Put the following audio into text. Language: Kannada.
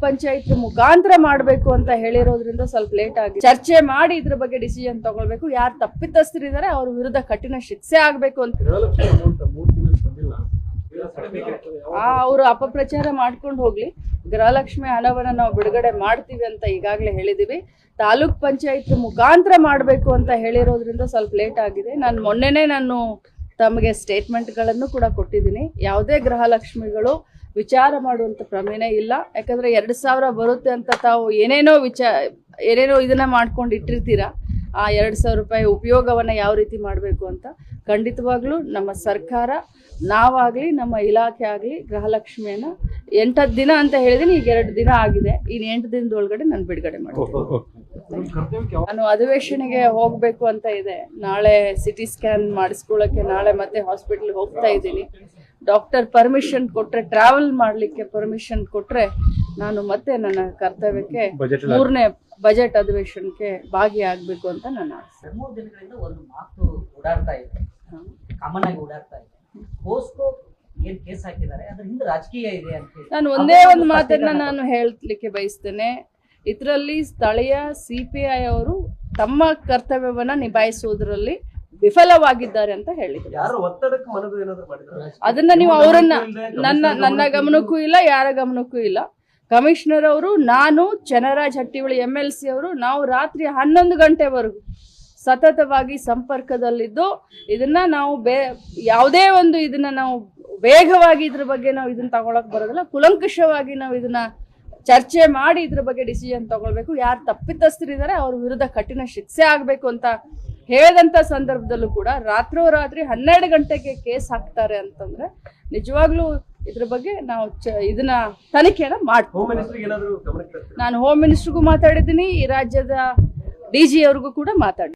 ಪಂಚಾಯತ್ ಮುಖಾಂತರ ಮಾಡಬೇಕು ಅಂತ ಹೇಳಿರೋದ್ರಿಂದ ಸ್ವಲ್ಪ ಲೇಟ್ ಆಗಿ ಚರ್ಚೆ ಮಾಡಿ ಇದ್ರ ಬಗ್ಗೆ ಡಿಸಿಷನ್ ತಗೊಳ್ಬೇಕು. ಯಾರು ತಪ್ಪಿತಸ್ಥರಿದ್ದಾರೆ ಅವ್ರ ವಿರುದ್ಧ ಕಠಿಣ ಶಿಕ್ಷೆ ಆಗ್ಬೇಕು ಅಂತ. ಆ, ಅವರು ಅಪಪ್ರಚಾರ ಮಾಡ್ಕೊಂಡು ಹೋಗ್ಲಿ. ಗೃಹಲಕ್ಷ್ಮಿ ಹಣವನ್ನು ನಾವು ಬಿಡುಗಡೆ ಮಾಡ್ತೀವಿ ಅಂತ ಈಗಾಗಲೇ ಹೇಳಿದೀವಿ. ತಾಲೂಕ್ ಪಂಚಾಯತ್ ಮುಖಾಂತರ ಮಾಡಬೇಕು ಅಂತ ಹೇಳಿರೋದ್ರಿಂದ ಸ್ವಲ್ಪ ಲೇಟ್ ಆಗಿದೆ. ನಾನು ಮೊನ್ನೆನೇ ನಾನು ತಮಗೆ ಸ್ಟೇಟ್ಮೆಂಟ್ಗಳನ್ನು ಕೂಡ ಕೊಟ್ಟಿದ್ದೀನಿ. ಯಾವುದೇ ಗೃಹಲಕ್ಷ್ಮಿಗಳು ವಿಚಾರ ಮಾಡುವಂಥ ಪ್ರಮೇಯ ಇಲ್ಲ. ಯಾಕಂದ್ರೆ ಎರಡು ಸಾವಿರ ಬರುತ್ತೆ ಅಂತ ತಾವು ಏನೇನೋ ವಿಚಾರ ಏನೇನೋ ಇದನ್ನ ಮಾಡ್ಕೊಂಡು ಇಟ್ಟಿರ್ತೀರಾ ಆ ಎರಡು ಸಾವಿರ ರೂಪಾಯಿ ಉಪಯೋಗವನ್ನು ಯಾವ ರೀತಿ ಮಾಡಬೇಕು ಅಂತ ಖಂಡಿತವಾಗ್ಲೂ ನಮ್ಮ ಸರ್ಕಾರ ನಾವಾಗಲಿ ನಮ್ಮ ಇಲಾಖೆ ಆಗಲಿ ಗೃಹಲಕ್ಷ್ಮಿಯನ್ನು ಎಂಟತ್ತು ದಿನ ಅಂತ ಹೇಳಿದೀನಿ ಈಗ ಎರಡು ದಿನ ಆಗಿದೆ. ಇನ್ನು ಎಂಟು ದಿನದೊಳಗಡೆ ನಾನು ಬಿಡುಗಡೆ ಮಾಡ್ತೀನಿ. ನಾನು ಅಧಿವೇಶನಿಗೆ ಹೋಗಬೇಕು ಅಂತ ಇದೆ. ನಾಳೆ ಸಿಟಿ ಸ್ಕ್ಯಾನ್ ಮಾಡಿಸ್ಕೊಳ್ಳೋಕ್ಕೆ ನಾಳೆ ಮತ್ತೆ ಹಾಸ್ಪಿಟ್ಲಿಗೆ ಹೋಗ್ತಾ ಇದ್ದೀನಿ. ಡಾಕ್ಟರ್ ಪರ್ಮಿಷನ್ ಕೊಟ್ರೆ ಟ್ರಾವೆಲ್ ಮಾಡಲಿಕ್ಕೆ ಪರ್ಮಿಷನ್ ಕೊಟ್ರೆ ನಾನು ಮತ್ತೆ ನನ್ನ ಕರ್ತವ್ಯಕ್ಕೆ ಮೂರನೇ ಬಜೆಟ್ ಅಧಿವೇಶನಕ್ಕೆ ಭಾಗಿಯಾಗಬೇಕು ಅಂತ ನನ್ನ ಆಸೆ. ಮೂರು ದಿನಗಳಿಂದ ಒಂದು ಮಾತು ಓಡಾಡ್ತಾ ಇದೆ. ಕಾಮನ್ ಆಗಿ ಓಡಾಡ್ತಾ ಇದೆ. ಪೋಸ್ಕೋ ಏನ್ ಕೇಸ್ ಹಾಕಿದ್ದಾರೆ? ಅದ್ರ ಹಿಂದೆ ರಾಜಕೀಯ ಇದೆ ಅಂತ ನಾನು ಒಂದೇ ಒಂದು ಮಾತನ್ನ ನಾನು ಹೇಳಲಿಕ್ಕೆ ಬಯಸ್ತೇನೆ. ಇದರಲ್ಲಿ ಸ್ಥಳೀಯ ಸಿ ಪಿ ಐ ಅವರು ತಮ್ಮ ಕರ್ತವ್ಯವನ್ನ ನಿಭಾಯಿಸುವುದರಲ್ಲಿ ವಿಫಲವಾಗಿದ್ದಾರೆ ಅಂತ ಹೇಳಿದ್ರು. ಅದನ್ನ ನೀವು ಅವರನ್ನ ನನ್ನ ನನ್ನ ಗಮನಕ್ಕೂ ಇಲ್ಲ ಯಾರ ಗಮನಕ್ಕೂ ಇಲ್ಲ. ಕಮಿಷನರ್ ಅವರು ನಾನು Channaraj Hattiholi M L C ಅವರು ನಾವು ರಾತ್ರಿ ಹನ್ನೊಂದು ಗಂಟೆವರೆಗೂ ಸತತವಾಗಿ ಸಂಪರ್ಕದಲ್ಲಿದ್ದು ಇದನ್ನ ನಾವು ಬೇ ಯಾವುದೇ ಒಂದು ಇದನ್ನ ನಾವು ವೇಗವಾಗಿ ಇದ್ರ ಬಗ್ಗೆ ನಾವು ಇದನ್ನ ತಗೊಳಕ್ ಬರೋದಿಲ್ಲ. ಕುಲಂಕುಷವಾಗಿ ನಾವು ಇದನ್ನ ಚರ್ಚೆ ಮಾಡಿ ಇದ್ರ ಬಗ್ಗೆ ಡಿಸಿಷನ್ ತಗೊಳ್ಬೇಕು. ಯಾರು ತಪ್ಪಿತಸ್ಥರಿದ್ದಾರೆ ಅವ್ರ ವಿರುದ್ಧ ಕಠಿಣ ಶಿಕ್ಷೆ ಆಗಬೇಕು ಅಂತ ಹೇಳಿದಂಥ ಸಂದರ್ಭದಲ್ಲೂ ಕೂಡ ರಾತ್ರೋರಾತ್ರಿ ಹನ್ನೆರಡು ಗಂಟೆಗೆ ಕೇಸ್ ಹಾಕ್ತಾರೆ ಅಂತಂದ್ರೆ ನಿಜವಾಗ್ಲೂ ಇದ್ರ ಬಗ್ಗೆ ನಾವು ಇದನ್ನ ತನಿಖೆನ ಮಾಡ್ತೀವಿ? ನಾನು ಹೋಮ್ ಮಿನಿಸ್ಟರ್ಗೂ ಮಾತಾಡಿದ್ದೀನಿ ಈ ರಾಜ್ಯದ ಡಿ ಜಿ ಅವ್ರಿಗೂ ಕೂಡ ಮಾತಾಡಿ